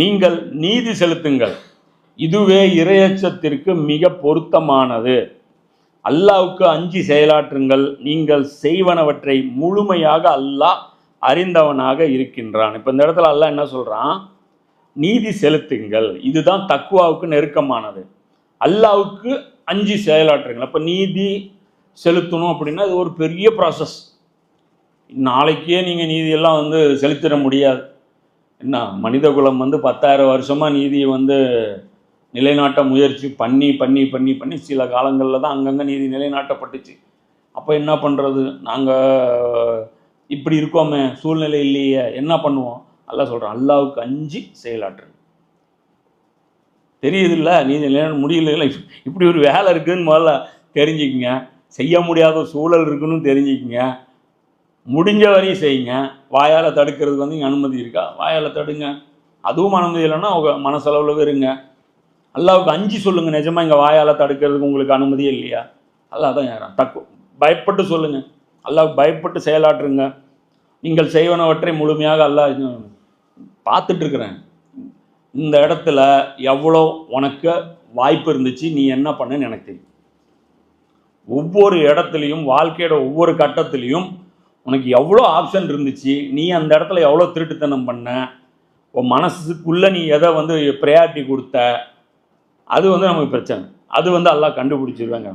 நீங்கள் நீதி செலுத்துங்கள். இதுவே இரையச்சத்திற்கு மிக பொருத்தமானது. அல்லாவுக்கு அஞ்சி செயலாற்றுங்கள். நீங்கள் செய்வனவற்றை முழுமையாக அல்லாஹ் அறிந்தவனாக இருக்கின்றான். இப்போ இந்த இடத்துல அல்லாஹ் என்ன சொல்கிறான் நீதி செலுத்துங்கள். இதுதான் தக்குவாவுக்கு நெருக்கமானது. அல்லாவுக்கு அஞ்சு செயலாற்றுங்கள். அப்போ நீதி செலுத்தணும் அப்படின்னா இது ஒரு பெரிய ப்ராசஸ் நாளைக்கே நீங்கள் நீதியெல்லாம் வந்து செலுத்திட முடியாது. என்ன மனிதகுலம் வந்து பத்தாயிரம் வருஷமாக நீதியை வந்து நிலைநாட்ட முயற்சி பண்ணி பண்ணி பண்ணி பண்ணி சில காலங்களில் தான் அங்கங்கே நீதி நிலைநாட்டப்பட்டுச்சு. அப்போ என்ன பண்ணுறது நாங்கள் இப்படி இருக்கோமே சூழ்நிலை இல்லையே என்ன பண்ணுவோம்? அல்லாஹ் சொல்கிறோம் அல்லாவுக்கு அஞ்சு செயலாற்று தெரியுதுல்ல நீதி நிலைநாட்ட முடியல இப்படி ஒரு வேலை இருக்குதுன்னு முதல்ல தெரிஞ்சுக்குங்க. செய்ய முடியாத சூழல் இருக்குன்னு தெரிஞ்சுக்குங்க. முடிஞ்ச வரையும் செய்யுங்க. வாயால் தடுக்கிறது வந்து இங்கே அனுமதி இருக்கா? வாயால் தடுங்க. அதுவும் அனுமதி இல்லைன்னா அவங்க மனசளவில் இருங்க அல்லாவுக்கு அஞ்சு சொல்லுங்கள் நிஜமாக இங்கே வாயால் தடுக்கிறதுக்கு உங்களுக்கு அனுமதியே இல்லையா? அல்லா தான் யாரா? தக்கு பயப்பட்டு சொல்லுங்க. அல்லாவுக்கு பயப்பட்டு செயலாற்றுங்க. நீங்கள் செய்வனவற்றை முழுமையாக அல்லா பார்த்துட்ருக்குறேன். பார்த்துட்டு இருக்கிறேன் இந்த இடத்துல எவ்வளோ உனக்கு வாய்ப்பு இருந்துச்சு நீ என்ன பண்ணுன்னு எனக்கு தெரியும். ஒவ்வொரு இடத்துலையும் வாழ்க்கையோட ஒவ்வொரு கட்டத்துலையும் உனக்கு எவ்வளோ ஆப்ஷன் இருந்துச்சு? நீ அந்த இடத்துல எவ்வளோ திருட்டுத்தனம் பண்ண? உன் மனசுக்குள்ளே நீ எதை வந்து ப்ரையாரிட்டி கொடுத்த? அது வந்து நமக்கு பிரச்சனை. அது வந்து எல்லாம் கண்டுபிடிச்சிருவாங்க.